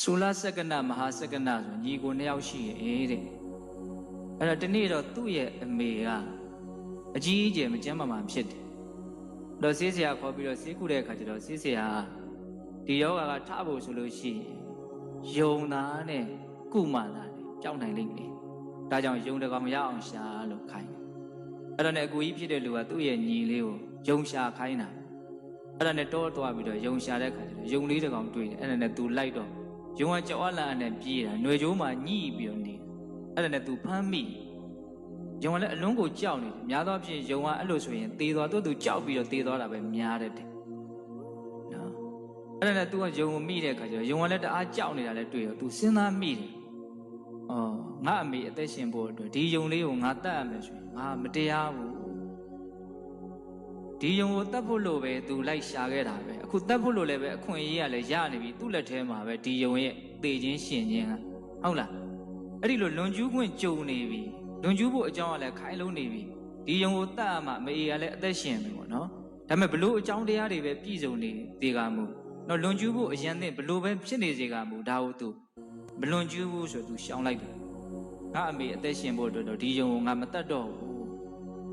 ဆိုလာစက္ကနမဟာစက္ကနဆိုညီကိုနှစ်ယောက်ရှိရဲ့တဲ့အဲ့တော့ဒီနေ့တော့သူ့ရဲ့အမေကအကြီးအကျယ်မကြမ်းမာမှဖြစ်တယ်တော့ဆေးဆရာခေါ်ပြီးတော့ဆေးကုတဲ့အခါကျတော့ဆေးဆရာဒီယောဂါကထဖို့ဆိုလို့ရှိရင်ယုံသားနဲ့ကုမှန်တာနဲ့ကြောက်နိုင်လိမ့်မယ်ဒါကြောင့်ယုံတကောင်ရအောင်ရှာလို့ခိုင်းတယ်အဲ့ဒါနဲ့အကူကြီးဖြစ်တဲ့လူကသူ့ရဲ့ညီလေးကိုယုံရှာခိုင်းတာအဲ့ဒါနဲ့တောသွားပြီးတော့ယုံရှာတဲ့အခါကျတော့ယုံလေးတကောင်တွေ့တယ်အဲ့ဒါနဲ့သူလိုက်တော့ ယုံကကြောက်အလာနဲ့ပြေးတာຫນွေကျိုးမှာညှိပြီးတော့နေတာအဲ့ဒါနဲ့သူဖမ်းမိယုံကလည်းအလုံးကိုကြောက်နေတယ်များသောအားဖြင့်ယုံကအဲ့လိုဆိုရင်သေသွားသူ့သူကြောက်ပြီးတော့သေသွားတာပဲများတယ်တဲ့နော်အဲ့ဒါနဲ့သူကယုံကိုမိတဲ့အခါကျတော့ယုံကလည်းတအားကြောက်နေတာလည်းတွေ့ရောသူစဉ်းစားမိတယ်အော်ငါအမေအသက်ရှင်ဖို့အတွက်ဒီယုံလေးကိုငါတတ်ရမယ်ဆိုရင်ငါမတရားဘူး ဒီယုံကိုတတ်ဖို့လို့ပဲသူလိုက်ရှာခဲ့တာပဲအခုတတ်ဖို့လို့လည်းပဲအခွင့်အရေးကလည်းရနေပြီသူ့လက်ထဲမှာပဲဒီယုံရဲ့တေခြင်းရှင်ခြင်းကဟုတ်လားအဲ့ဒီလိုလွန်ကျူးခွင့်ကြုံနေပြီလွန်ကျူးဖို့အကြောင်းကလည်းခိုင်းလုံးနေပြီဒီယုံကိုတတ်ရမှမအေးကလည်းအသက်ရှင်ပြီပေါ့နော်ဒါပေမဲ့ဘလို့အကြောင်းတရားတွေပဲပြည့်စုံနေတေကမှုနော်လွန်ကျူးဖို့အရင်သိဘလို့ပဲဖြစ်နေစေကမှုဒါကိုသူမလွန်ကျူးဘူးဆိုသူရှောင်းလိုက်တယ်ငါအမေအသက်ရှင်ဖို့အတွက်တော့ဒီယုံကိုငါမတတ်တော့ဘူး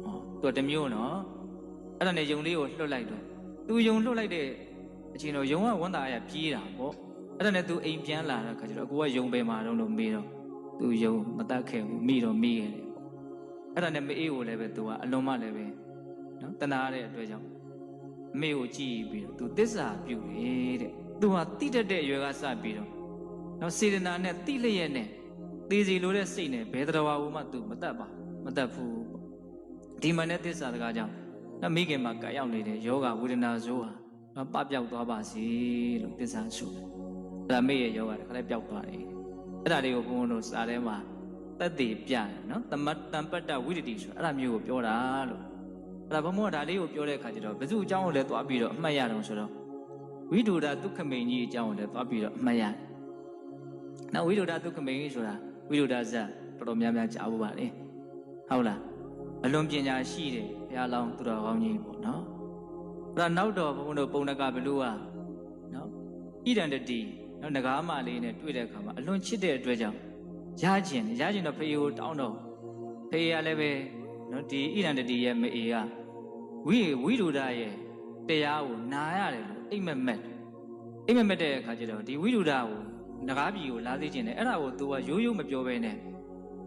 ဟောသူကတစ်မျိုးနော် အဲ့ဒါနဲ့ယုံလေးကိုလွတ်လိုက်တော့သူယုံလွတ်လိုက်တဲ့အချိန်တော့ယုံကဝန်တာရပြေးတာပေါ့အဲ့ဒါနဲ့သူအိမ်ပြန်လာတဲ့ခါကျတော့ကိုကယုံပဲမှာတော့လို့မေးတော့သူယုံမတတ်ခဲ့ဘူးမိတော့မိခဲ့တယ်ပေါ့အဲ့ဒါနဲ့မအေးကိုလည်းပဲသူကအလုံးမလည်းပဲနော်တနာရတဲ့အတွက်ကြောင့်အမေကိုကြည့်ပြီးတော့သူတစ္ဆာပြုတယ်တဲ့သူဟာတိတတ်တဲ့အရွယ်ကစပြီးတော့နော်စေတနာနဲ့တိလျက်နဲ့သေစီလိုတဲ့စိတ်နဲ့ဘယ်တရားဝမှသူမတတ်ပါမတတ်ဘူးပေါ့ဒီမှနဲ့တစ္ဆာတကားကြောင့် နော်မိခင်မှာကရောက်နေတဲ့ယောဂဝေဒနာဇိုးဟာနော်ပပျောက်သွားပါစေလို့တစ္ဆာဆိုတယ်အဲ့ဒါမေရဲ့ယောဂတခါလဲပျောက်သွားတယ်အဲ့ဒါလေးကိုဘုန်းဘုန်းတို့စာထဲမှာတက်တည်ပြတယ်နော်တမတ်တံပတ္တဝိတ္တိဆိုအဲ့ဒါမျိုးကိုပြောတာလို့အဲ့ဒါဘုံဘုံကဒါလေးကိုပြောတဲ့အခါကျတော့ဘယ်သူအကြောင်းကိုလဲသွားပြီးတော့အမှတ်ရတော့ဆိုတော့ဝိဒုဒဒုက္ခမိန်ကြီးအကြောင်းကိုလဲသွားပြီးတော့အမှတ်ရတယ်။နောက်ဝိဒုဒဒုက္ခမိန်ကြီးဆိုတာဝိဒုဒဇတ်တော်တော်များများကြားဖို့ပါလေ။ဟုတ်လား။ အလွန်ပညာရှိတယ်ဘုရားလောင်းသူတော်ကောင်းကြီးပေါ့နော်။အဲ့ဒါနောက်တော့ဘုံဘုံတို့ပုံနကဘလူကနော်ဣဒံတတိနော်ငကားမလေးနဲ့တွေ့တဲ့အခါမှာအလွန်ချစ်တဲ့အတွက်ကြောင့်ရကျင်ရကျင်တော့ဖေကိုတောင်းတော့ဖေကလည်းပဲနော်ဒီဣဒံတတိရဲ့မအေကဝိဝိဒုဒရဲ့တရားကိုနာရတယ်လို့အိမ်မက်မက်အိမ်မက်မက်တဲ့အခါကျတော့ဒီဝိဒုဒကိုငကားပြည်ကိုလာသိကျင်တယ်အဲ့ဒါကို तू ကရိုးရိုးမပြောဘဲနဲ့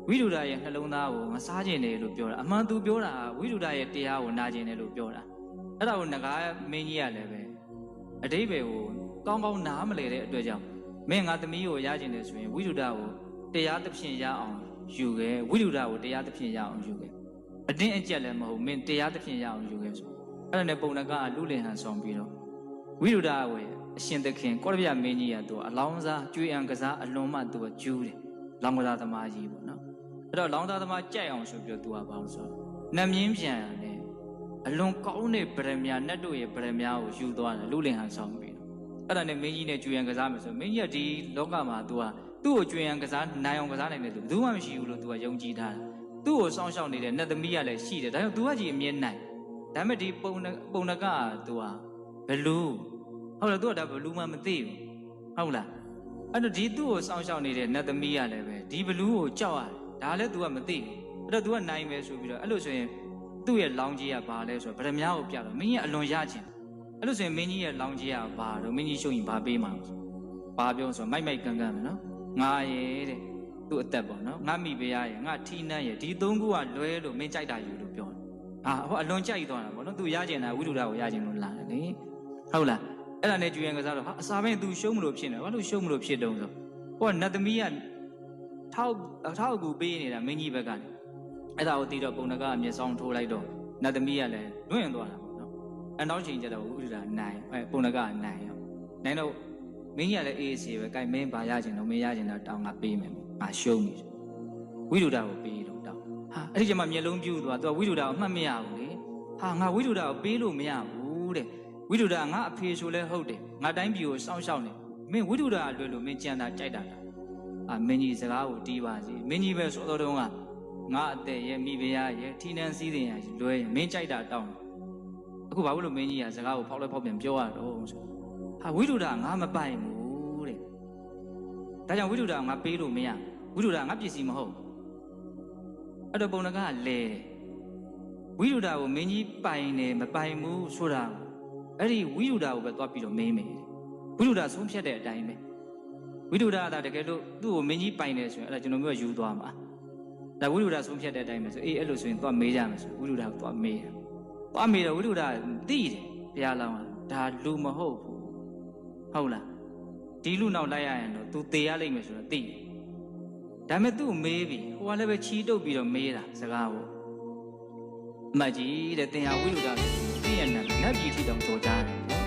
ဝိဒုဒရဲ့နှလုံးသားကိုမစားကျင်တယ်လို့ပြောတာအမှန် तू ပြောတာကဝိဒုဒရဲ့တရားကိုနာကျင်တယ်လို့ပြောတာအဲ့ဒါကိုငကားမင်းကြီးကလည်းပဲအတိဘယ်ကိုကောင်းကောင်းနားမလဲတဲ့အတွက်ကြောင့်မင်းငါသမီးကိုရကျင်တယ်ဆိုရင်ဝိဒုဒကိုတရားသဖြင့်ရအောင်ယူခဲ့ဝိဒုဒကိုတရားသဖြင့်ရအောင်ယူခဲ့အတင်းအကျပ်လည်းမဟုတ်မင်းတရားသဖြင့်ရအောင်ယူခဲ့ဆိုအဲ့ဒါနဲ့ပုံနကလူလင်ဟန်ဆောင်ပြီးတော့ဝိဒုဒကိုအရှင်သခင်ကောရဗျမင်းကြီးကသူအလောင်းစားကျွေးအံကစားအလွန်မှသူကကျူးတယ်လောင်းကစားသမားကြီးပေါ့နော် အဲ့တော့လောင်းသားသမားကြိုက်အောင်ဆိုပြီးတော့သူကဘာလို့ဆိုနတ်မြင်းပြန်ရတယ်အလွန်ကောင်းတဲ့ဗရမ ्या နတ်တို့ရဲ့ဗရမ ्या ကိုယူသွားတယ်လူလင်ဟန်ဆောင်ပြီးတော့အဲ့ဒါနဲ့မင်းကြီးနဲ့ကျွေးအံကစားမယ်ဆိုမင်းကြီးကဒီလောကမှာသူကသူ့ကိုကျွေးအံကစားနိုင်အောင်ကစားနိုင်တယ်သူဘယ်သူမှမရှိဘူးလို့သူကယုံကြည်ထားတယ်သူ့ကိုစောင့်ရှောက်နေတဲ့နတ်သမီးကလည်းရှိတယ်ဒါကြောင့်သူကကြီးအမြဲနိုင်ဒါပေမဲ့ဒီပုံပုံနကကသူကဘလူးဟုတ်လားသူကဒါဘလူးမှမသိဘူးဟုတ်လားအဲ့တော့ဒီသူ့ကိုစောင့်ရှောက်နေတဲ့နတ်သမီးကလည်းပဲဒီဘလူးကိုကြောက်ရတယ် ဒါလည်း तू ကမသိဘူးအဲ့တော့ तू ကနိုင်မယ်ဆိုပြီးတော့အဲ့လိုဆိုရင်သူ့ရဲ့လောင်းကြီးကဘာလဲဆိုတော့ဗရမ ्या ကိုပြတော့မင်းကြီးကအလွန်ရခြင်းအဲ့လိုဆိုရင်မင်းကြီးရဲ့လောင်းကြီးကဘာတော့မင်းကြီးရှုံရင်ဘာပေးမှာလဲဘာပြောဆိုမိုက်မိုက်ကန်ကန်မယ်နော်ငါရဲ့တဲ့သူ့အသက်ပေါ့နော်ငါမိဖုရားရဲ့ငါထီးနှန်းရဲ့ဒီသုံးခုကလွဲလို့မင်းကြိုက်တာယူလို့ပြောတယ်ဟာဟောအလွန်ကြိုက်သွားတာပေါ့နော်သူရကျင်တာဝိတုဒ္ဓကိုရကျင်လို့လာတယ်လေဟုတ်လားအဲ့ဒါနဲ့ကျွေးရင်ကစားတော့ဟာအစာဘင်းသူရှုံးမလို့ဖြစ်နေဘာလို့ရှုံးမလို့ဖြစ်တုံးဆိုဟောနတ်သမီးက ထောက်ထောက်ကူပေးနေတာမင်းကြီးဘက်ကနေအဲ့ဒါကိုတီးတော့ပုံနကအမျက်စောင်းထိုးလိုက်တော့နတ်သမီးကလည်းလွင့်သွားတာပေါ့နော်အနောက်ချိန်ကျတော့ဝိတုဒ္ဓနိုင်အဲပုံနကနိုင်ရောနိုင်တော့မင်းကြီးကလည်းအေးစီပဲကြိုင်မင်းဘာရကျင်တော့မင်းရကျင်တော့တောင်းငါပေးမယ်ငါရှုံးပြီဝိတုဒ္ဓကိုပေးတော့တောင်းဟာအဲ့ဒီကျမှမျက်လုံးပြူသွားသူကဝိတုဒ္ဓကိုအမှတ်မရဘူးလေဟာငါဝိတုဒ္ဓကိုပေးလို့မရဘူးတဲ့ဝိတုဒ္ဓငါအဖေဆိုလဲဟုတ်တယ်ငါတိုင်းပြည်ကိုစောင့်ရှောက်နေမင်းဝိတုဒ္ဓကလွယ်လို့မင်းကြံတာကြိုက်တာလား အာမင်းကြီးစကားကိုတီးပါစေမင်းကြီးပဲစောတော်တုံးကငါအသက်ရဲ့မိဖုရားရဲ့ထီနန်းစည်းတင်ရလွယ်ရင်မင်းကြိုက်တာတောင်းအခုဘာလို့လို့မင်းကြီးကစကားကိုဖောက်လဲဖောက်ပြန်ပြောရတော့ဆိုဟာဝိတုဒ္ဓငါမပိုင်ဘူးတဲ့ဒါကြောင့်ဝိတုဒ္ဓငါပေးလို့မရဝိတုဒ္ဓငါပစ္စည်းမဟုတ်အဲ့တော့ပုံနကကလဲတယ်ဝိတုဒ္ဓကိုမင်းကြီးပိုင်တယ်မပိုင်ဘူးဆိုတာအဲ့ဒီဝိတုဒ္ဓကိုပဲသွားပြီးတော့မင်းမယ်ဝိတုဒ္ဓဆုံးဖြတ်တဲ့အတိုင်းပဲ ဝိတုဒ္ဓကတကယ်လို့သူ့ကိုမင်းကြီးပိုင်တယ်ဆိုရင်အဲ့ဒါကျွန်တော်မျိုးကယူသွားမှာဒါဝိတုဒ္ဓဆုံးဖြတ်တဲ့အတိုင်းပဲဆိုအေးအဲ့လိုဆိုရင်သွားမေးကြမယ်ဆိုဝိတုဒ္ဓကိုသွားမေးတယ်သွားမေးတော့ဝိတုဒ္ဓသိတယ်ဘုရားလောင်းကဒါလူမဟုတ်ဘူးဟုတ်လားဒီလူနောက်လိုက်ရရင်တော့ तू တေရလိမ့်မယ်ဆိုတော့သိတယ်ဒါပေမဲ့ तू မေးပြီဟိုကလည်းပဲချီးတုပ်ပြီးတော့မေးတာစကားကိုအမတ်ကြီးတဲ့တင်ဟာဝိလူဒဆိုပြီးသိရနာနတ်ပြည်ထီတောင်ကြော်ကြတယ်နော်